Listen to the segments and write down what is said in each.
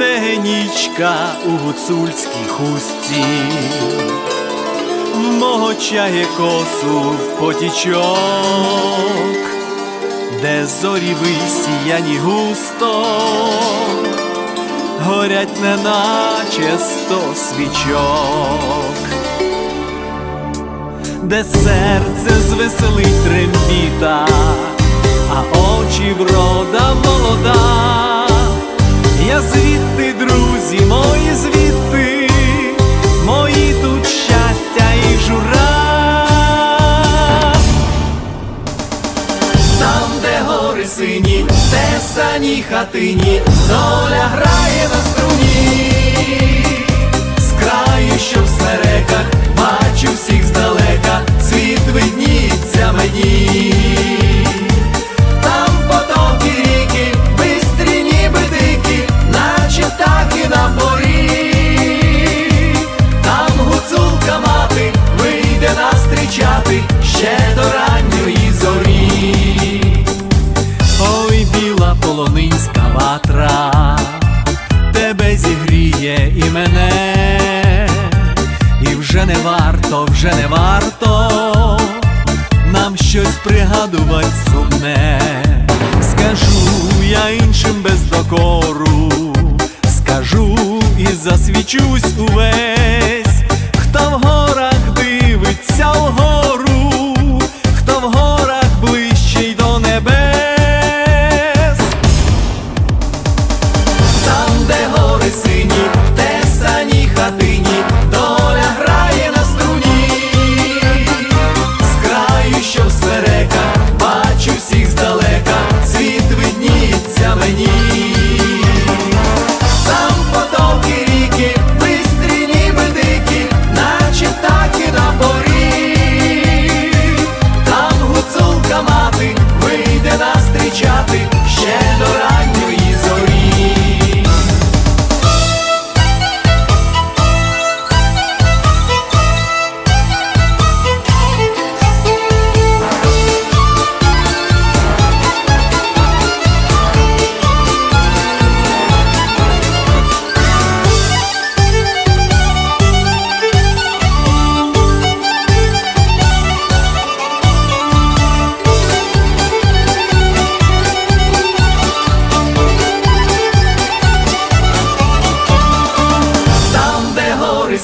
денічка у гуцульській хустці, мого чає косу в потічок, де зорі висіяні густо, горять неначе сто свічок, де серце звеселить трембіта, а очі врода молоді. святині доля. вже не варто нам щось пригадувати.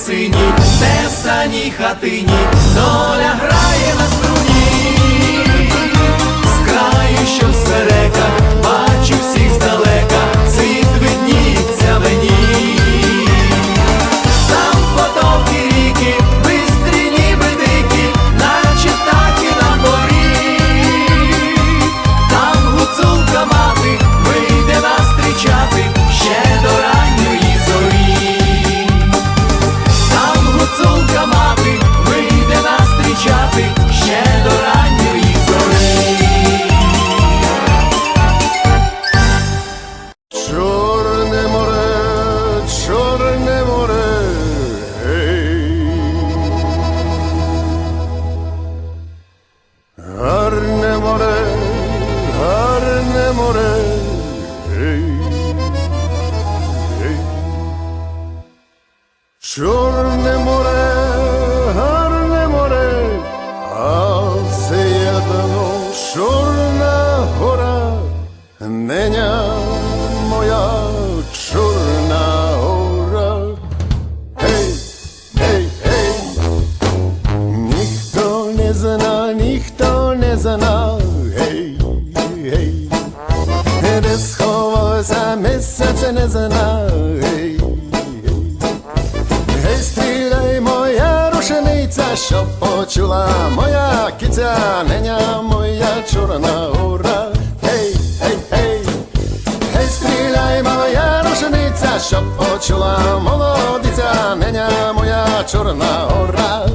синій, не в хатині, доля грає на. Чорне море, гарне море, а все єдно чорна гора, неня моя чорна гора. Гей, гей, гей, ніхто не зна, ніхто не зна, гей, гей, де сховався місяць не зна, гей. киця, що почула, моя киця, неня, моя чорна ура. Гей, гей, гей, гей, стріляй, моя рушениця, щоб почула, молодиця, неня, моя чорна ура.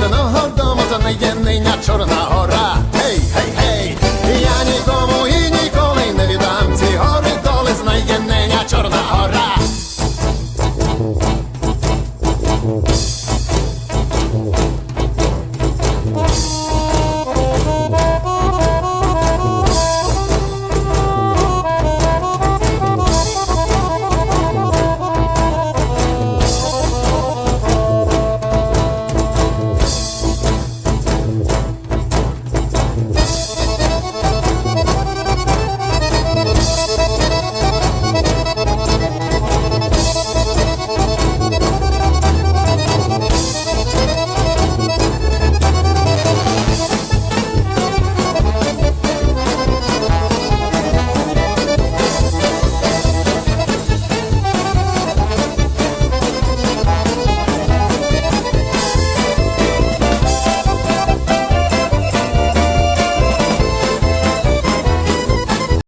Чорного дома за неї ниня чорна гора.